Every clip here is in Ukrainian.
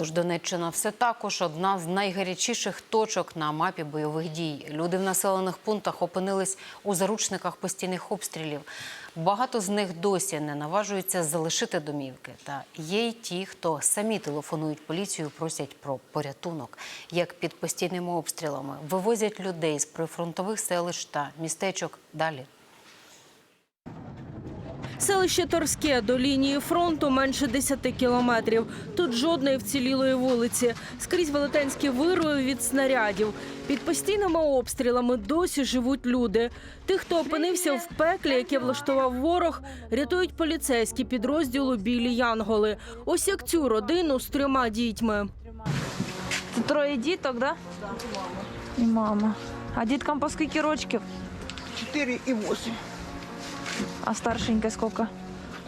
Тож Донеччина все також одна з найгарячіших точок на мапі бойових дій. Люди в населених пунктах опинились у заручниках постійних обстрілів. Багато з них досі не наважуються залишити домівки. Та є й ті, хто самі телефонують поліцію, просять про порятунок. Як під постійними обстрілами вивозять людей з прифронтових селищ та містечок далі. Селище Торське до лінії фронту менше 10 кілометрів. Тут жодної вцілілої вулиці. Скрізь велетенські вирви від снарядів. Під постійними обстрілами досі живуть люди. Тих, хто опинився в пеклі, яке влаштував ворог, рятують поліцейські підрозділу білі Янголи. Ось як цю родину з трьома дітьми. Це троє діток, да? І мама. А діткам по скільки рочків? 4 и 8. А старшенька скільки?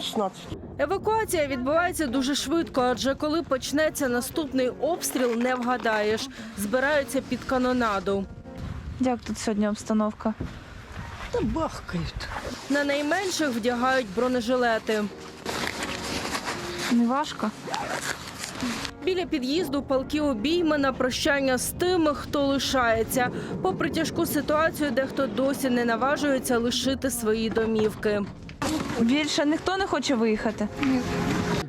16. Евакуація відбувається дуже швидко, адже коли почнеться наступний обстріл, не вгадаєш. Збираються під канонаду. Як тут сьогодні обстановка? Да бахкают. На найменших вдягають бронежилети. Не важко? Біля під'їзду палки обійми на прощання з тими, хто лишається. Попри тяжку ситуацію, дехто досі не наважується лишити свої домівки. Більше ніхто не хоче виїхати?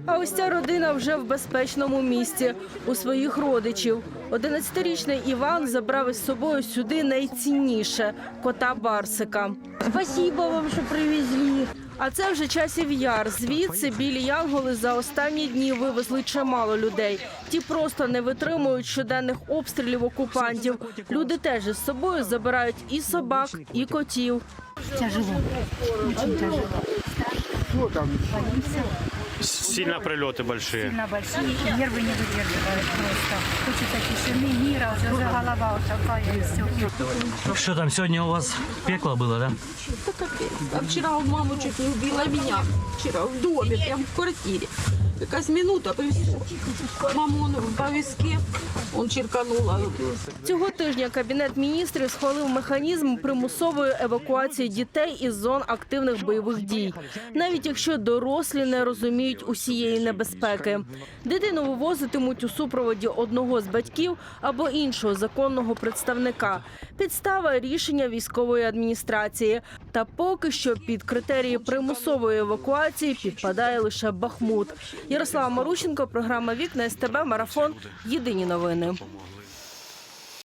А ось ця родина вже в безпечному місці у своїх родичів. 11-річний Іван забрав із собою сюди найцінніше кота Барсика. Спасибо вам, що привезли. А це вже часів яр. Звідси білі янголи за останні дні вивезли чимало людей. Ті просто не витримують щоденних обстрілів окупантів. Люди теж із собою забирають і собак, і котів. Тяжело. Дуже тяжело. Сильно прильоти большие. Сильно большие. Нервы не выдерживают просто. Хочется тишины, мира. Уже голова вот такая и все. Что там сегодня у вас пекло было, да? А вчера он маму чуть не убила меня. Вчера в доме, прям в квартире. Якась минута, то есть маму он по виске, он черканула. Цього тижня кабінет міністрів схвалив механізм примусової евакуації дітей із зон активних бойових дій, навіть якщо дорослі не розуміють усієї небезпеки. Дитину вивозитимуть у супроводі одного з батьків або іншого законного представника. Підстава рішення військової адміністрації. Та поки що під критерії примусової евакуації підпадає лише Бахмут. Ярослава Марущенко, програма Вікна СТБ Марафон. Єдині новини.